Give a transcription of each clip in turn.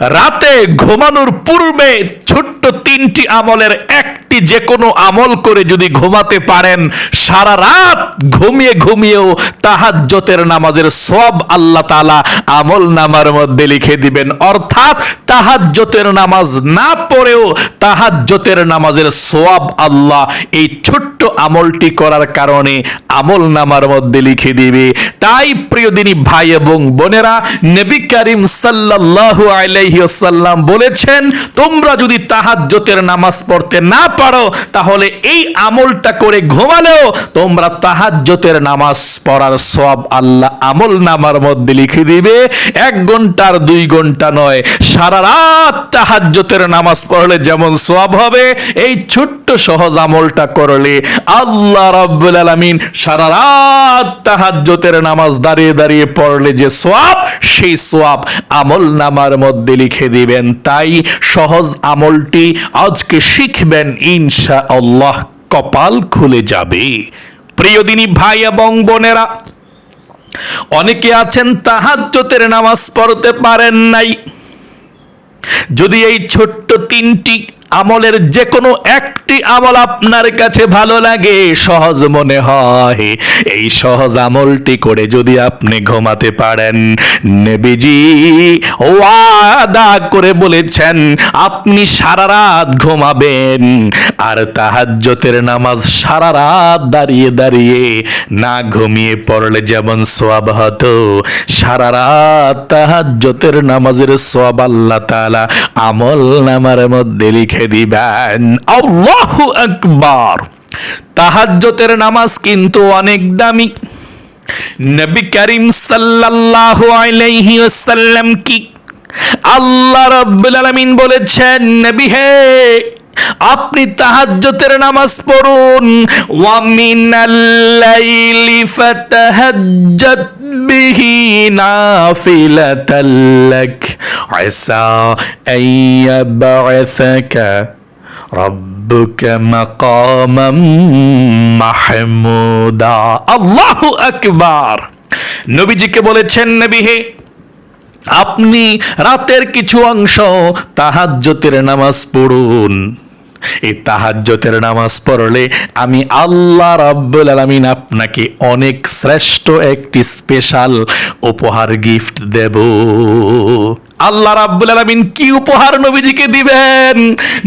রাতে ঘুমানোর পূর্বে ছোট্ট তিনটি আমলের একটি যে কোনো আমল করে যদি ঘুমাতে পারেন, সারা রাত ঘুমিয়ে ঘুমিয়েও তাহাজ্জতের নামাজের সব আল্লাহ তালা আমল নামার মধ্যে লিখে দিবেন। অর্থাৎ তাহাজ্জতের নামাজ না পড়েও তাহাজ্জতের নামাজের সোয়াব আল্লাহ এই ছোট্ট আমলটি করার কারণে আমল নামার মধ্যে লিখে দিবে। তাই প্রিয় দিনী ভাই এবং বোনেরা, নবী করিম সাল্লাল্লাহু আলাইহি ওয়াসাল্লাম বলেছেন, তোমরা যদি তাহাজ্জতের নামাজ পড়তে না পারো, তাহলে এই আমলটা করে ঘুমালেও তোমরা তাহাজ্জতের নামাজ পড়ার সব আল্লাহ আমল নামার মধ্যে লিখে দিবে। এক ঘণ্টার দুই ঘণ্টা নয়। সারা রাত তাহাজ্জতের নামাজ পড়লে যেমন সব হবে, এই ছোট্ট সহজ আমলটা করলে আল্লাহ রাব্বুল আলামিন সারা রাত তাহাজ্জতের নামাজ দাঁড়িয়ে দাঁড়িয়ে পড়লে যে সোয়াব সেই সোয়াব আমল নামার মধ্যে লিখে দিবেন। তাই সহজ আমলটি আজকে শিখবেন ইনশা আল্লাহ কপাল খুলে যাবে। প্রিয় দিনী ভাই এবং বোনেরা, অনেকে আছেন তাহাজ্জতের নামাজ পড়তে পারেন নাই। যদি এই ছোট্ট তিনটি আমলের যে কোনো একটি আমল আপনার কাছে ভালো লাগে, সহজ মনে হয়। এই সহজ আমলটি করে যদি আপনি ঘুমাতে পারেন, নেবিজি ওয়াদা করে বলেছেন, আপনি সারা রাত ঘুমাবেন। আর তাহাজ্জতের নামাজ সারা রাত দাঁড়িয়ে দাঁড়িয়ে না ঘুমিয়ে পড়লে যেমন সোয়াব হতো, সারা রাত তাহাজ্জতের নামাজের সোয়াব আল্লাহ তাআলা আমল নামার মধ্যে লিখে দিবেন আল্লাহ আকবার। তাহাজ্জতের নামাজ কিন্তু অনেক দামি। নবী করিম সাল্লাল্লাহু আলাইহি ওয়াসাল্লাম কি আল্লাহ রাব্বুল আলামিন বলেছেন, নবী হে আপনি তাহাজ্জতের নামাজ পড়ুন ওয়া মিনাল লাইলি ফাতাহাজ্জাত বিহি নাফিলাতাল লাক আসা আইয়াবআসাকা ربك مقاما মাহমুদা আল্লাহু আকবার নবীজিকে বলেছেন নবী হে আপনি রাতের কিছু অংশ তাহাজ্জতের নামাজ পড়ুন এই তাহাজ্জতের নামাজ পড়লে আমি আল্লাহ রাব্বুল আলামিন আপনাকে অনেক শ্রেষ্ঠ একটি স্পেশাল উপহার গিফট দেব। আল্লাহ রাব্বুল আলামিন কি উপহার নবীজিকে দিবেন?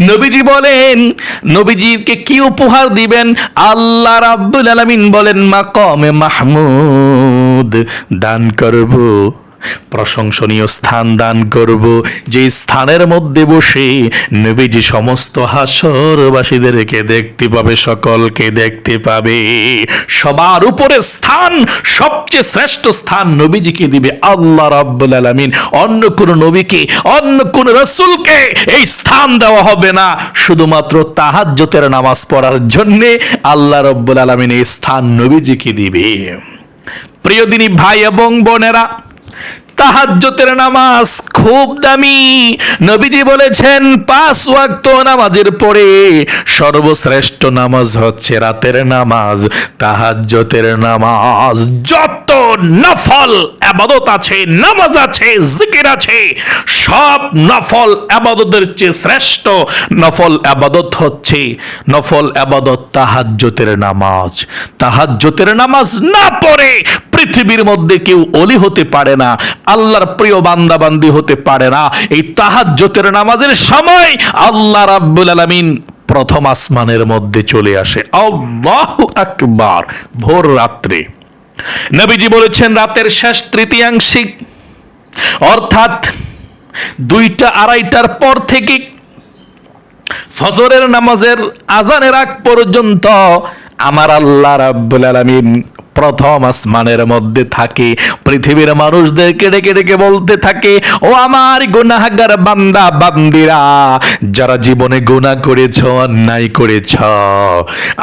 নবীজি বলেন, নবীজিকে কি উপহার দিবেন? আল্লাহ রাব্বুল আলামিন বলেন, মাকামে মাহমুদ, দান করব। প্রশংসনীয় স্থান দান করব যে স্থানের মধ্যে বসে নবীজি সমস্ত হাসরবাসীদেরকে দেখতে পাবে, সকলকে দেখতে পাবে। সবার উপরে স্থান, সবচেয়ে শ্রেষ্ঠ স্থান নবীজিকে দিবে আল্লাহ রাব্বুল আলামিন। অন্য কোন নবীকে, অন্য কোন রসুলকে এই স্থান দেওয়া হবে না। শুধুমাত্র তাহাজ্জতের নামাজ পড়ার জন্যে আল্লাহ রব্বুল আলামিন এই স্থান নবীজিকে দিবে। প্রিয় দিনী ভাই এবং বোনেরা তাহাজ্জতের নামাজ খুব দামি। নবীজি বলেছেন, পাঁচ ওয়াক্ত নামাজের পরে সর্বশ্রেষ্ঠ নামাজ হচ্ছে রাতের নামাজ। তাহাজ্জতের নামাজ যত নফল আবাদত আছে, নামাজ আছে, জিকির আছে, সব নফল আবাদতের চেয়ে শ্রেষ্ঠ নফল আবাদত হচ্ছে, নফল আবাদত তাহাজ্জতের নামাজ। তাহাজ্জতের নামাজ না পড়ে পৃথিবীর মধ্যে কেউ অলি হতে পারে না, আল্লাহর প্রিয় বান্দা বান্দি হতে পারে না। এই তাহাজ্জতের নামাজের সময় আল্লাহ রাব্বুল আলামিন প্রথম আসমানের মধ্যে চলে আসে। আল্লাহু আকবার, ভোর রাত্রে। নবীজি বলেছেন, রাতের শেষ তৃতীয়াংশিক, অর্থাৎ দুইটা আড়াইটার পর থেকে ফজরের নামাজের আজানের আগ পর্যন্ত আমার আল্লাহ রাব্বুল আলামিন প্রথম আসমানের মধ্যে থাকে। পৃথিবীর মানুষদেরকে ডেকে ডেকে বলতে থাকে, ও আমার গুনাহগার বান্দা, বান্দিরা, যারা জীবনে গুনাহ করেছ, অন্যায় করেছ,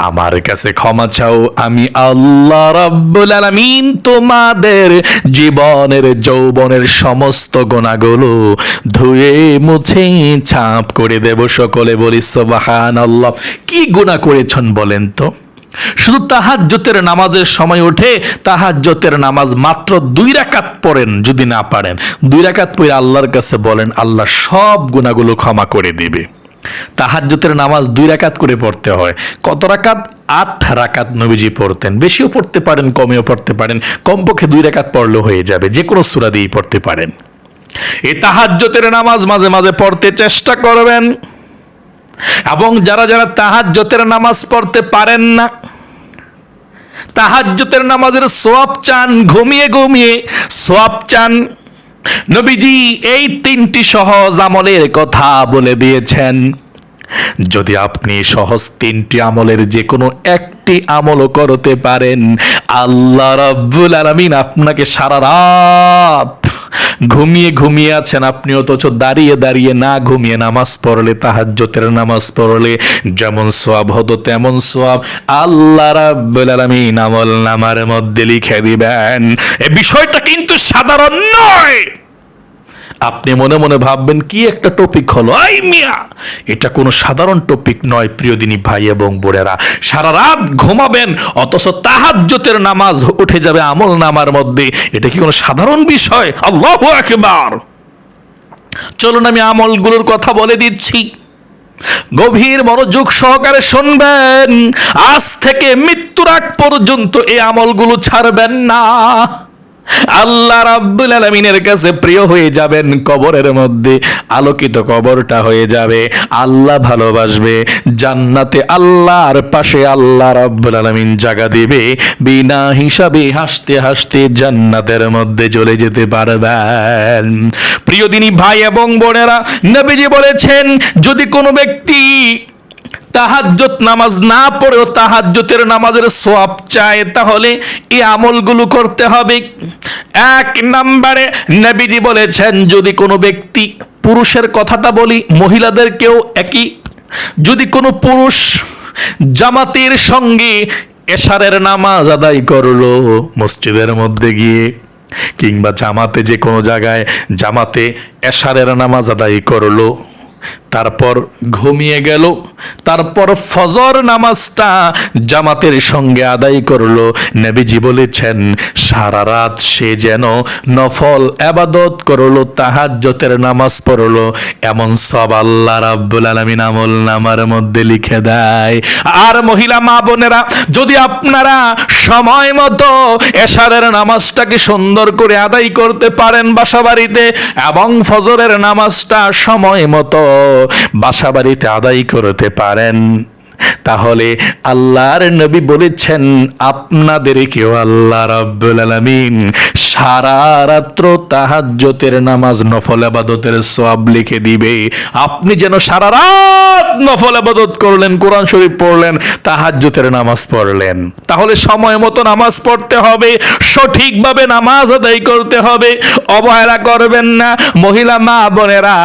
আমার কাছে ক্ষমা চাও। আমি আল্লাহ রাব্বুল আলামিন তোমাদের জীবনের, যৌবনের সমস্ত গোনাগুলো ধুয়ে, মুছে, ছাপ করে দেব। সকলে বলি, সুবহানাল্লাহ। কি গুনাহ করেছেন বলেন তো? শুধু তাহাজ্জতের নামাজের সময় ওঠে তাহাজ্জতের নামাজ মাত্র দুই রাকাত পড়েন যদি না পারেন। দুই রাকাত পড়ে আল্লাহর কাছে বলেন, আল্লাহ সব গুণাগুলো ক্ষমা করে দিবে। তাহাজ্জতের নামাজ দুই রাকাত করে পড়তে হয়। কত রাকাত? আট রাকাত নবীজি পড়তেন। বেশিও পড়তে পারেন, কমেও পড়তে পারেন। কমপক্ষে দুই রাকাত পড়লেও হয়ে যাবে, যে কোনো সুরা দিয়েই পড়তে পারেন। এই তাহাজ্জতের নামাজ মাঝে মাঝে পড়তে চেষ্টা করবেন। এবং যারা যারা তাহাজ্জতের নামাজ পড়তে পারেন না তাহাজ্জতের নামাজের সোয়াব চান, ঘুমিয়ে ঘুমিয়ে সোয়াব চান, নবীজি এই তিনটি সহজ আমলের কথা বলে দিয়েছেন। যদি আপনি সহজ তিনটি আমলের যে কোনো একটি আমলও করতে পারেন, আল্লাহ রাব্বুল আলামিন আপনাকে সারা রাত ঘুমিয়ে ঘুমিয়ে আছেন আপনি, অথচ দাঁড়িয়ে দাঁড়িয়ে না ঘুমিয়ে নামাজ পড়লে তাহাজ্জতের নামাজ পড়লে যেমন সোয়াব হতো, তেমন সোয়াব আল্লাহ রাব্বুল আমল নামার মধ্যে লিখে দিবেন, এ বিষয়টা কিন্তু সাধারণ নয়। আপনি মনে মনে ভাববেন, কি একটা টপিক হলো? আই মিয়া! এটা কোনো সাধারণ টপিক নয় প্রিয়দিনী ভাই এবং বোনেরা। সারা রাত ঘুমাবেন, অথচ তাহাজ্জতের নামাজ উঠে যাবে আমল নামার মধ্যে। এটা কি কোনো সাধারণ বিষয়? আল্লাহু আকবার! চলুন আমি আমলগুলোর কথা বলে দিচ্ছি। গভীর মনোযোগ সহকারে শুনবেন, আজ থেকে মৃত্যুর আগ পর্যন্ত এই আমলগুলো ছাড়বেন না। আল্লাহ রাব্বুল আলামিনের কাছে প্রিয় হয়ে যাবেন কবরের মধ্যে। আলোকিত কবরটা হয়ে যাবে। আল্লাহ ভালোবাসবে। জান্নাতে আল্লাহর পাশে আল্লাহ রাব্বুল আলামিন জায়গা দিবে। বিনা হিসাবে হাসতে হাসতে জান্নাতের মধ্যে চলে যেতে পারবেন। প্রিয় দিনী ভাই এবং বোনেরা, নবীজি বলেছেন, যদি কোনো ব্যক্তি তাহাজ্জত নামাজ না পড়েও তাহাজ্জতের নামাজের সোয়াব চায়, তাহলে এই আমলগুলো করতে হবে। এক নম্বরে নবীজি বলেছেন, যদি কোনো ব্যক্তি পুরুষের কথাটা বলি, মহিলাদেরকেও একই। যদি কোনো পুরুষ জামাতের সঙ্গে এশারের নামাজ আদায় করল মসজিদের মধ্যে গিয়ে, কিংবা জামাতে যে কোনো জায়গায় জামাতে এশারের নামাজ আদায় করল তারপর ঘুমিয়ে গেল, তারপর ফজর নামাজটা জামাতের সঙ্গে আদায় করল। নবীজি বলেছেন, সারা রাত সে যেন নফল আবাদত করল তাহাজ্জতের নামাজ পড়ল। এমন সব আল্লাহ রাব্বুল আলামিন আমল নামার মধ্যে লিখে দেয়। আর মহিলা মা বোনেরা, যদি আপনারা সময় মতো এশারের নামাজটাকে সুন্দর করে আদায় করতে পারেন বাসাবাড়িতে, এবং ফজরের নামাজটা সময় মতো বাসা বাড়িতে আদায় করতে পারেন। তাহলে আল্লাহর নবী বলেছেন আপনাদেরকেও আল্লাহ রাব্বুল আলামিন সারা রাত্র তাহাজ্জতের নামাজ, নফল আবাদতের সওয়াব লিখে দিবে। আপনি যেন সারা রাত নফল আবাদত করলেন, কোরআন শরীফ পড়লেন তাহাজ্জতের নামাজ পড়লেন। তাহলে সময় মতো নামাজ পড়তে হবে, সঠিকভাবে নামাজ আদায় করতে হবে। অবহেলা করবেন না, মহিলা, মা, বোনেরা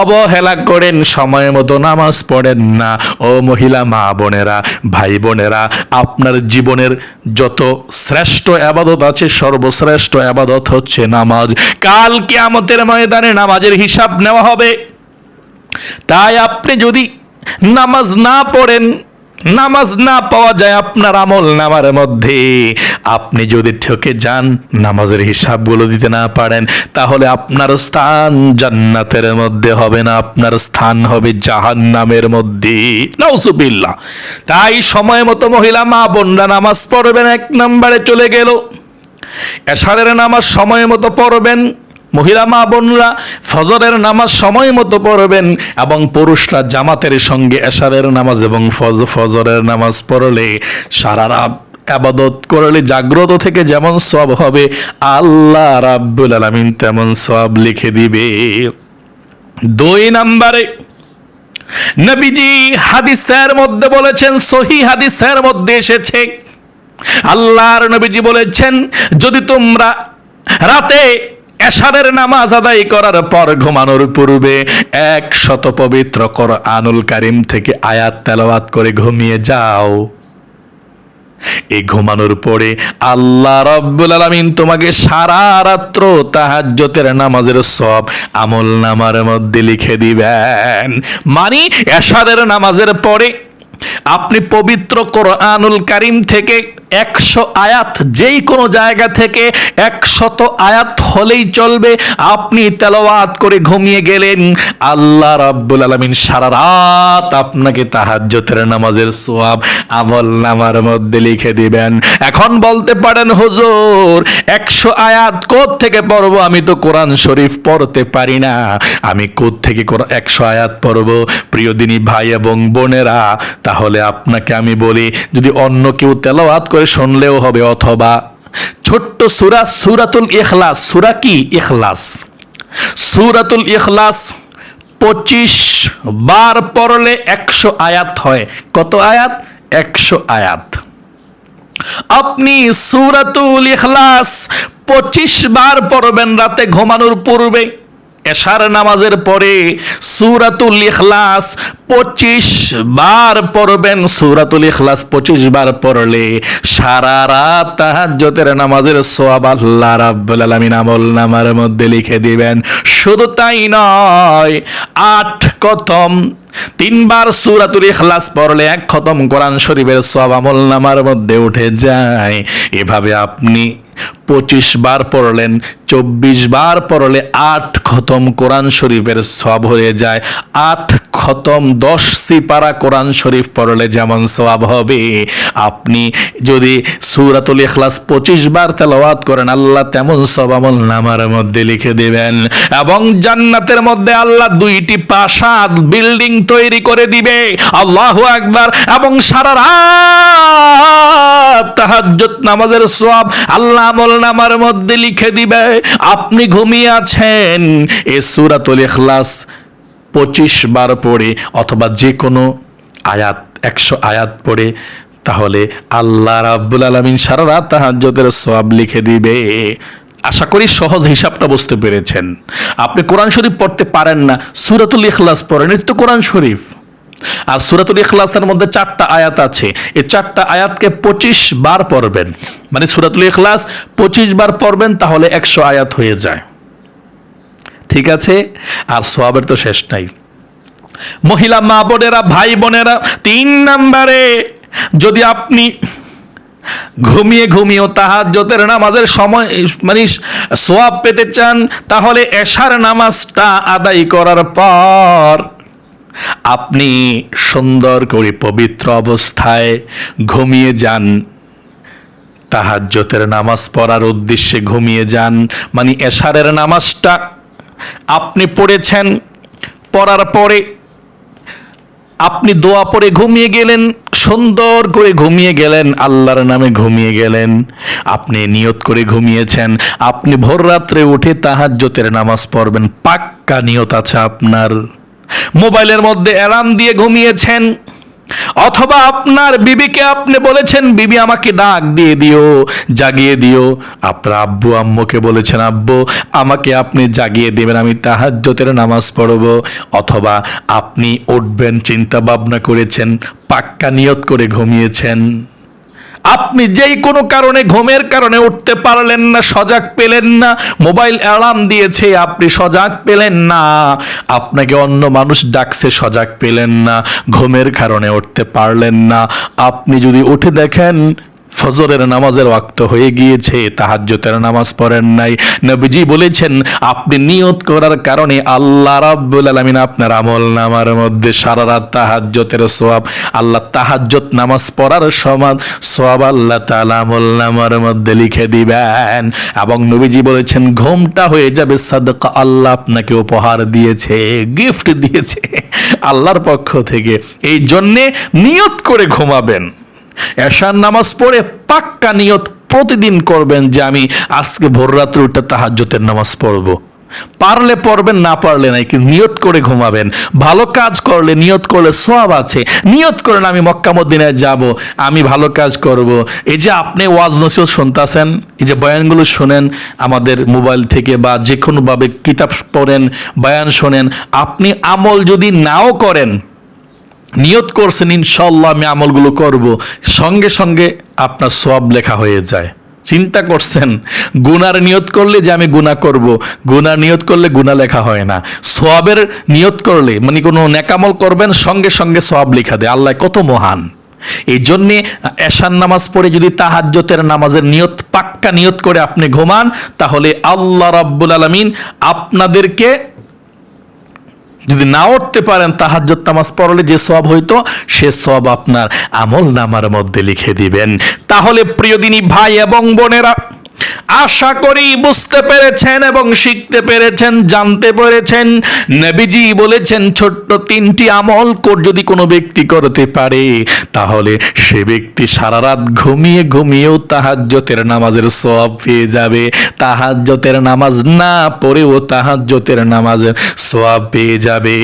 অবহেলা করেন, সময় মতো নামাজ পড়েন না। ও মহিলা মা বোনেরা ভাই বোনেরা আপনার জীবনের যত শ্রেষ্ঠ আবাদত আছে, সর্বশ্রেষ্ঠ আবাদত হচ্ছে নামাজ। কাল কেয়ামতের ময়দানে নামাজের হিসাব নেওয়া হবে। তাই আপনি যদি নামাজ না পড়েন নামাজ না পাওয়া যায় আপনার আমল নামার মধ্যে। আপনি যদি ঠকে যান, নামাজের হিসাবগুলো দিতে না পারেন, তাহলে আপনার স্থান জান্নাতের মধ্যে হবে না, আপনার স্থান হবে জাহান্নামের মধ্যে। নাউজুবিল্লাহ। তাই সময় মতো মহিলা, মা বোনরা নামাজ পড়বেন, এক নম্বরে চলে গেল। এশারের নামাজ সময় মতো পড়বেন মহিলা মা বোনরা ফজরের নামাজ সময় মতো পড়বেন এবং পুরুষরা জামাতের সঙ্গে এশারের নামাজ এবং ফজ, ফজরের নামাজ পড়লে সারা রাত আবাদত করলে জাগ্রত থেকে যেমন সব হবে, আল্লাহ রাব্বুল আলামিন তেমন সব লিখে দিবে। দুই নম্বরে, নবীজি হাদিসের মধ্যে বলেছেন, সহি হাদিসের মধ্যে এসেছে, আল্লাহর নবীজি বলেছেন, যদি তোমরা রাতে এশারের নামাজ আদায় করার পর ঘুমানোর পূর্বে এক শত পবিত্র কর আনুল কারিম থেকে আয়াত তেলাওয়াত করে ঘুমিয়ে যাও। এই ঘুমানোর পরে আল্লাহ রব্বুল আলামিন তোমাকে সারা রাত্র তাহাজ্জতের নামাজের সব আমল নামার মধ্যে লিখে দিবেন। মানে এশারের নামাজের পরে আপনি পবিত্র কোরআনুল কারিম থেকে একশো আয়াত, যেই কোনো জায়গা থেকে একশত আয়াত হলেই চলবে। আপনি তেলাওয়াত করে ঘুমিয়ে গেলেন। আল্লাহ রাব্বুল আলামিন সারা রাত আপনাকে তাহাজ্জুদের নামাজের সোয়াব আমল নামার মধ্যে লিখে দিবেন। এখন বলতে পারেন, হুজুর, একশো আয়াত কোথ থেকে পড়ব? আমি তো কোরআন শরীফ পড়তে পারি না। আমি কোথ থেকে একশো আয়াত পড়ব? প্রিয় দিনী ভাই এবং বোনেরা, তাহলে আপনাকে আমি বলি, যদি অন্য কেউ তেলাওয়াত করে শুনলেও হবে, অথবা ছোট্ট সুরা, সুরাতুল ইখলাস। সুরা কি? ইখলাস। সুরাতুল ইখলাস পঁচিশ বার পড়লে একশো আয়াত হয়। কত আয়াত? একশো আয়াত। আপনি সুরাতুল ইখলাস পঁচিশ বার পড়বেন রাতে ঘুমানোর পূর্বে। এশার নামাজের পরে সুরাতুল ইখলাস পঁচিশ বার পড়বেন। সুরাতুল ইখলাস পঁচিশ বার পড়লে সারা রাত তাহাজ্জতের নামাজের সোয়াব আল্লাহ রাব্বুল আলামিন আমল নামার মধ্যে লিখে দিবেন। শুধু তাই নয়, আট কথম তিনবার সুরাতুল ইখলাস পড়লে এক খতম কোরআন শরীফের সব আমল নামার মধ্যে উঠে যায়। এভাবে আপনি পঁচিশ বার পড়লেন, চব্বিশ বার পড়লে আট খতম কোরআন শরীফের সব হয়ে যায়। আট খতম দশ সিপারা কোরআন শরীফ পড়লে যেমন সওয়াব হবে। আপনি যদি সুরাতুল ইখলাস পঁচিশ বার তেলাওয়াত করেন, আল্লাহ তেমন সব আমল নামার মধ্যে লিখে দেবেন। এবং জান্নাতের মধ্যে আল্লাহ দুইটি প্রাসাদ, বিল্ডিং তৈরি করে দিবে। আল্লাহ একবার এবং সারা রাত তাহাজ্জুদ নামাজের সওয়াব আল্লাহ আমল নামার মধ্যে লিখে দিবে। আপনি ঘুমিয়ে আছেন। এ সূরাতুল ইখলাস পঁচিশ বার পড়ে অথবা যে কোনো আয়াত, একশো আয়াত পড়ে, তাহলে আল্লাহ রাব্বুল আলামিন সারা রাত তাহাজ্জুদের সওয়াব লিখে দিবে। আশা করি সহজ হিসাবটা বুঝতে পেরেছেন। আপনি কোরআন শরীফ পড়তে পারেন না, সুরাতুল ইখলাস পড়েন তো কোরআন শরীফ। আর সুরাতুল ইখলাসের মধ্যে চারটা আয়াত আছে, এই চারটা আয়াতকে পঁচিশ বার পড়বেন। মানে সুরাতুল ইখলাস পঁচিশ বার পড়বেন, তাহলে একশো আয়াত হয়ে যায়। ঠিক আছে? আর সোয়াবের তো শেষ নাই। মহিলা মা বোনেরা, ভাই বোনেরা, তিন নম্বরে যদি আপনি ঘুমিয়ে ঘুমিয়েও তাহাজ্জতের নামাজের সময় মানে সোয়াব পেতে চান, তাহলে এশার নামাজটা আদায় করার পর আপনি সুন্দর করে পবিত্র অবস্থায় ঘুমিয়ে যান। তাহাজ্জতের নামাজ পড়ার উদ্দেশ্যে ঘুমিয়ে যান। মানে এশারের নামাজটা আপনি পড়েছেন, পড়ার পরে আপনি দোয়া পরে ঘুমিয়ে গেলেন, সুন্দর করে ঘুমিয়ে গেলেন, আল্লাহর নামে ঘুমিয়ে গেলেন। আপনি নিয়ত করে ঘুমিয়েছেন, আপনি ভোর রাত্রে উঠে তাহাজ্জতের নামাজ পড়বেন, পাক্কা নিয়ত আছে আপনার। মোবাইলের মধ্যে অ্যালার্ম দিয়ে ঘুমিয়েছেন অথবা আপনার বিবিকে আপনি বলেছেন, বিবি, আমাকে ডাক দিয়ে দিও, জাগিয়ে দিও। আপনার আব্বু, আম্মুকে বলেছেন, আব্বু, আমাকে আপনি জাগিয়ে দেবেন, আমি তাহাজ্যতের নামাজ পড়ব। অথবা, আপনি উঠবেন, চিন্তা ভাবনা করেছেন, পাক্কা নিয়ত করে ঘুমিয়েছেন। আপনি যেই কোনো কারণে ঘুমের কারণে উঠতে পারলেন না, সজাগ পেলেন না, মোবাইল অ্যালার্ম দিয়েছে, আপনি সজাগ পেলেন না, আপনাকে অন্য মানুষ ডাকছে, সজাগ পেলেন না, ঘুমের কারণে উঠতে পারলেন না। আপনি যদি উঠে দেখেন ফজরের নামাজের ওয়াক্ত হয়ে গিয়েছে তাহাজ্জতের নামাজ পড়েন নাই। নবীজি বলেছেন, আপনি নিয়ত করার কারণে আল্লাহ রাব্বুল আলামিন আপনার আমল নামার মধ্যে সারা রাত তাহাজ্জতের সোয়াব আল্লাহ তাহাজ্জত নামাজ পড়ার সমান সোয়াব আল্লাহ তাআলা আমল নামার মধ্যে লিখে দিবেন। এবং নবীজি বলেছেন, ঘুমটা হয়ে যাবে, সাদকা আল্লাহ আপনাকে উপহার দিয়েছে, গিফট দিয়েছে আল্লাহর পক্ষ থেকে। এই জন্যে নিয়ত করে ঘুমাবেন। এশার নামাজ পড়ে পাক্কা নিয়ত প্রতিদিন করবেন যে আমি আজকে ভোর রাত্রে উঠে তাহাজ্জতের নামাজ পড়ব। পারলে পড়বেন, না পারলে নাই, কিন্তু নিয়ত করে ঘুমাবেন। ভালো কাজ করলে নিয়ত করলে সব আছে। নিয়ত করেন আমি মক্কা মদিনায় যাব, আমি ভালো কাজ করব। এই যে আপনি ওয়াজ নসিহত শুনতেছেন, এই যে বয়ানগুলো শোনেন আমাদের মোবাইল থেকে বা যে কোনোভাবে কিতাব পড়েন, বয়ান শোনেন, আপনি আমল যদি নাও করেন নিয়ত করছেন ইনশাল্লাহ আমি আমলগুলো করব। সঙ্গে সঙ্গে আপনার সব লেখা হয়ে যায়। চিন্তা করছেন, গুনার নিয়ত করলে যে আমি গুনাহ করব, গুনার নিয়ত করলে গুনাহ লেখা হয় না। সোয়াবের নিয়ত করলে মানে কোনো নেকামল করবেন, সঙ্গে সঙ্গে সোয়াব লেখা দেয়। আল্লাহ কত মহান। এই জন্যে এশান নামাজ পড়ে যদি তাহাজ্জতের নামাজের নিয়ত, পাক্কা নিয়ত করে আপনি ঘুমান, তাহলে আল্লাহ রাব্বুল আলামিন আপনাদেরকে যদি না উঠতে পারেন তাহাজ্জত নামাজ পড়লে যে সব হইতো, সে সব আপনার আমল নামার মধ্যে লিখে দিবেন। তাহলে প্রিয় দিনী ভাই এবং বোনেরা আশা করি বুঝতে পেরেছেন এবং শিখতে পেরেছেন, জানতে পেরেছেন। নবীজি বলেছেন, ছোট্ট তিনটি আমল যদি কোনো ব্যক্তি করতে পারে, তাহলে সে ব্যক্তি সারা রাত ঘুমিয়ে ঘুমিয়েও তাহাজ্জতের নামাজের সব পেয়ে যাবে। তাহাজ্জতের নামাজ না পড়েও তাহাজ্জতের নামাজের সোয়াব পেয়ে যাবে।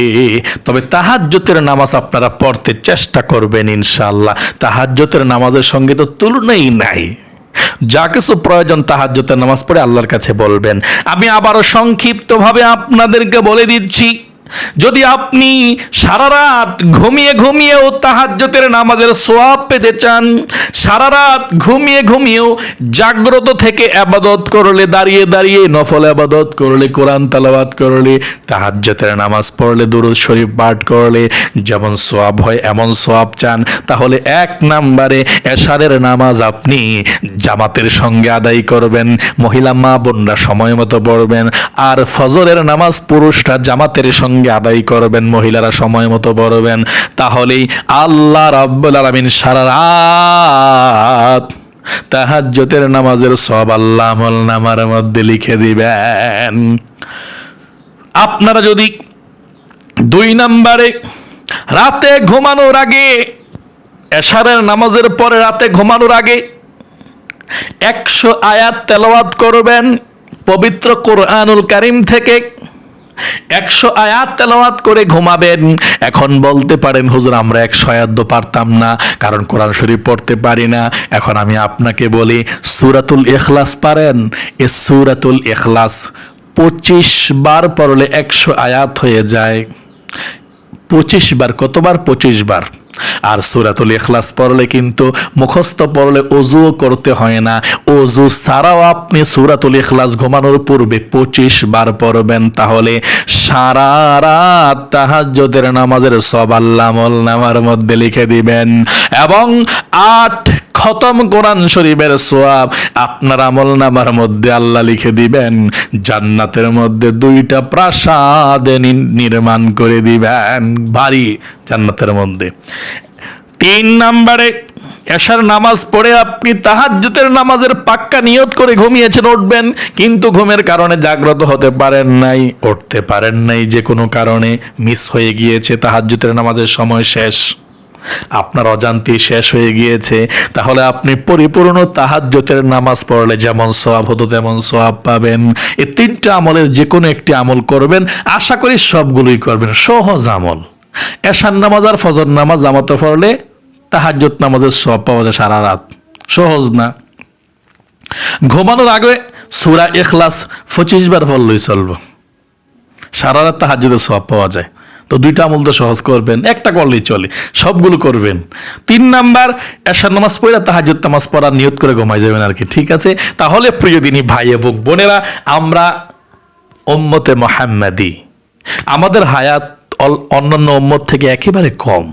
তবে তাহাজ্জতের নামাজ আপনারা পড়তে চেষ্টা করবেন ইনশাআল্লাহ। তাহাজ্জতের নামাজের সঙ্গে তো তুলনাই নাই। যা কিছু প্রয়োজন তাহাজ্জতের নামাজ পড়ে আল্লাহর কাছে বলবেন। আমি আবারও সংক্ষিপ্তভাবে আপনাদেরকে বলে দিচ্ছি যদি আপনি সারা রাত ঘুমিয়ে ঘুমিয়েও তাহাজ্জতের নামাজের সোয়াব পেতে চান, সারা রাত ঘুমিয়ে ঘুমিয়েও জাগ্রত থেকে আবাদত করলে, দাঁড়িয়ে দাঁড়িয়ে নফল আবাদত করলে, কোরআন তালাবাদ করলে তাহাজ্জতের নামাজ পড়লে, দুরুদ শরীফ পাঠ করলে, যেমন সোয়াব হয় এমন সোয়াব চান, তাহলে এক নাম্বারে এশারের নামাজ আপনি জামাতের সঙ্গে আদায় করবেন, মহিলা মা বোনরা সময় মতো পড়বেন, আর ফজরের নামাজ পুরুষরা জামাতের সঙ্গে আদায় করবেন, মহিলারা সময় মতো পড়বেন তাহলেই আল্লাহ রাব্বুল আলামিন সারা রাত তাহাজ্জতের নামাজের সব আল্লাহ নামার মধ্যে লিখে দিবেন। আপনারা যদি দুই নাম্বারে রাতে ঘুমানোর আগে, এশারের নামাজের পরে রাতে ঘুমানোর আগে একশো আয়াত তেলাওয়াত করবেন, পবিত্র কোরআনুল কারিম থেকে একশো আয়াত তেলাওয়াত করে ঘুমাবেন। এখন বলতে পারেন, হুজুর, আমরা একশো আয়াত পারতাম না, কারণ কোরআন শরীফ পড়তে পারি না। এখন আমি আপনাকে বলি, সুরাতুল এখলাস পারেন? এ সুরাতুল এখলাস পঁচিশ বার পড়লে একশো আয়াত হয়ে যায়। পঁচিশ বার, কতবার পঁচিশ বার? আর সুরাতুল ইখলাস পড়লে কিন্তু মুখস্থ পড়লে অজুও করতে হয় না। অজু ছাড়াও আপনি সুরাতুল ইখলাস ঘুমানোর পূর্বে পঁচিশ বার পড়বেন। তাহলে সারা রাত তাহাজ্যদের নামাজের সব আল্লাহ নামার মধ্যে লিখে দিবেন। এবং আট খতম কোরআন শরীফের সোয়াব আপনার আমল নামার মধ্যে আল্লাহ লিখে দিবেন, জান্নাতের মধ্যে দুইটা প্রাসাদ নির্মাণ করে দিবেন, বাড়ি জান্নাতের মধ্যে। তিন নম্বরে, এশার নামাজ পড়ে আপনি তাহাজ্জুতের নামাজের পাক্কা নিয়ত করে ঘুমিয়েছেন, উঠবেন, কিন্তু ঘুমের কারণে জাগ্রত হতে পারেন নাই, উঠতে পারেন নাই, যে কোনো কারণে মিস হয়ে গিয়েছে তাহাজ্জুতের নামাজের সময় শেষ। আপনার অজান্তি শেষ হয়ে গিয়েছে। তাহলে আপনি পরিপূর্ণ তাহাজ্জতের নামাজ পড়লে যেমন সোয়াব হতো, তেমন সোয়াব পাবেন। এ তিনটা আমলের যে কোনো একটি আমল করবেন। আশা করি সবগুলোই করবেন। সহজ আমল। এশান নামাজ আর ফজর নামাজ জামাতে পড়লে তাহাজ্জত নামাজের সব পাওয়া যায় সারা রাত। সহজ না। ঘুমানোর আগে সুরা এখলাস পঁচিশ বার পড়লেই চলবে। সারা রাত তাহাজ্জুদের সব পাওয়া যায়। তো দুইটা আমল তো সহজ করবেন, একটা করলেই চলে, সবগুলো করবেন। তিন নাম্বার, এশার নামাজ পড়ে তাহাজুদ নামাজ পড়ার নিয়ত করে ঘুমাই যাবেন আর কি, ঠিক আছে? তাহলে প্রিয় দিনী ভাই এবং বোনেরা, আমরা ওম্মতে মোহাম্মদি। আমাদের হায়াত অন্যান্য ওম্মত থেকে একেবারে কম।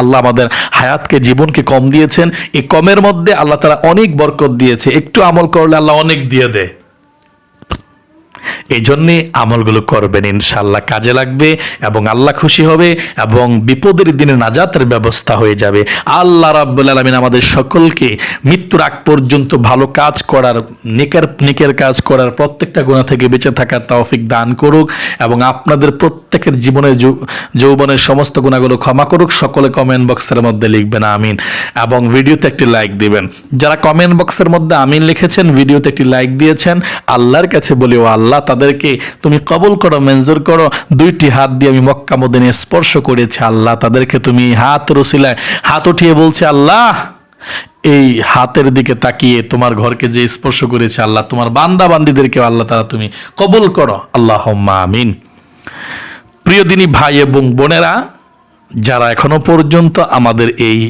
আল্লাহ আমাদের হায়াতকে, জীবনকে কম দিয়েছেন। এই কমের মধ্যে আল্লাহ তারা অনেক বরকত দিয়েছে। একটু আমল করলে আল্লাহ অনেক দিয়ে দেয়। এই আমলগুলো করবেন ইনশাল্লাহ কাজে লাগবে এবং আল্লাহ খুশি হবে এবং বিপদের দিনে নাজাতের ব্যবস্থা হয়ে যাবে। আল্লাহ রাব্বুল আলমিন আমাদের সকলকে মৃত্যুর আগ পর্যন্ত ভালো কাজ করার, নেকের নেকের কাজ করার প্রত্যেকটা গুণা থেকে বেঁচে থাকার তৌফিক দান করুক এবং আপনাদের প্রত্যেকের জীবনের যৌবনের সমস্ত গুণাগুলো ক্ষমা করুক। সকলে কমেন্ট বক্সের মধ্যে লিখবেন, আমিন। এবং ভিডিওতে একটি লাইক দিবেন। যারা কমেন্ট বক্সের মধ্যে আমিন লিখেছেন ভিডিওতে একটি লাইক দিয়েছেন, আল্লাহর কাছে বলি, ও আল্লাহ তাদেরকে তুমি কবুল করো, মঞ্জুর করো। দুইটি হাত দিয়ে আমি মক্কা মদিনে স্পর্শ করেছি। আল্লাহ তাদেরকে তুমি হাত রসিলায় হাত উঠিয়ে বলছে, আল্লাহ, এই হাতের দিকে তাকিয়ে তোমার ঘরকে যে স্পর্শ করেছে, আল্লাহ, তোমার বান্দা বান্দিদেরকে আল্লাহ তারা তুমি কবুল করো। আল্লাহ আমিন। প্রিয় দিনী ভাই এবং বোনেরা, যারা এখনও পর্যন্ত আমাদের এই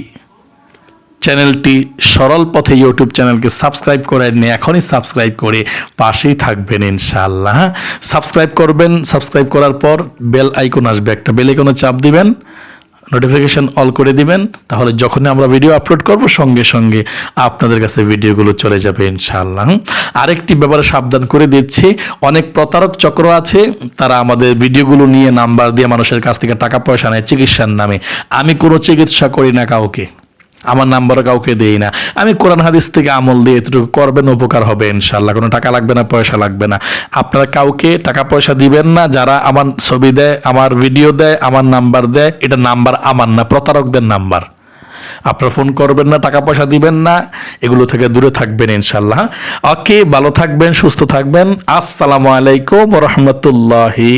চ্যানেলটি সরল পথে ইউটিউব চ্যানেলকে সাবস্ক্রাইব করে নিয়ে এখনই সাবস্ক্রাইব করে পাশেই থাকবেন ইনশাআল্লাহ সাবস্ক্রাইব করবেন, সাবস্ক্রাইব করার পর বেল আইকন আসবে, একটা বেল আইকনে চাপ দিবেন নোটিফিকেশন অল করে দিবেন, তাহলে যখনই আমরা ভিডিও আপলোড করব, সঙ্গে সঙ্গে আপনাদের কাছে ভিডিওগুলো চলে যাবে ইনশাআল্লাহ আরেকটি ব্যাপারে সাবধান করে দিচ্ছি, অনেক প্রতারক চক্র আছে, তারা আমাদের ভিডিওগুলো নিয়ে নাম্বার দিয়ে মানুষের কাছ থেকে টাকা পয়সা নেয় চিকিৎসার নামে, আমি কোনো চিকিৎসা করি না কাউকে। আমার নাম্বার কাউকে দেই না। আমি কোরআন হাদিস থেকে আমল দিয়ে এতটুকু করবেন, উপকার হবে ইনশাল্লাহ কোনো টাকা লাগবে না, পয়সা লাগবে না। আপনারা কাউকে টাকা পয়সা দিবেন না, যারা আমার ছবি দেয়, আমার ভিডিও দেয়, আমার নাম্বার দেয়, এটা নাম্বার আমার না, প্রতারকদের নাম্বার। আপনারা ফোন করবেন না, টাকা পয়সা দিবেন না, এগুলো থেকে দূরে থাকবেন ইনশাল্লাহ ওকে, ভালো থাকবেন, সুস্থ থাকবেন। আসসালামু আলাইকুম রহমতুল্লাহি